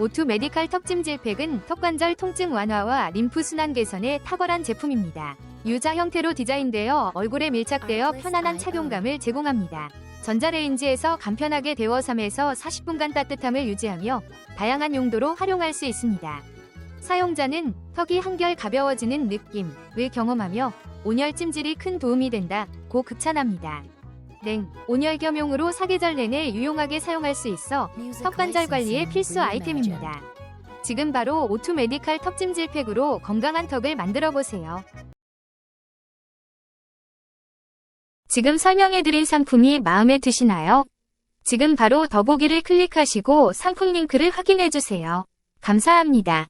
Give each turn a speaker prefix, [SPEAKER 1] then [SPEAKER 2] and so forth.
[SPEAKER 1] 오투 메디칼 턱찜질팩은 턱관절 통증 완화와 림프 순환 개선에 탁월한 제품입니다. U자 형태로 디자인되어 얼굴에 밀착되어 편안한 착용감을 제공합니다. 전자레인지에서 간편하게 데워 3에서 40분간 따뜻함을 유지하며 다양한 용도로 활용할 수 있습니다. 사용자는 턱이 한결 가벼워지는 느낌을 경험하며 온열 찜질이 큰 도움이 된다고 극찬합니다. 냉, 온열 겸용으로 사계절 내내 유용하게 사용할 수 있어 턱관절 관리에 필수 아이템입니다. 지금 바로 오투 메디칼 턱찜질팩으로 건강한 턱을 만들어 보세요. 지금 설명해드린 상품이 마음에 드시나요? 지금 바로 더보기를 클릭하시고 상품 링크를 확인해주세요. 감사합니다.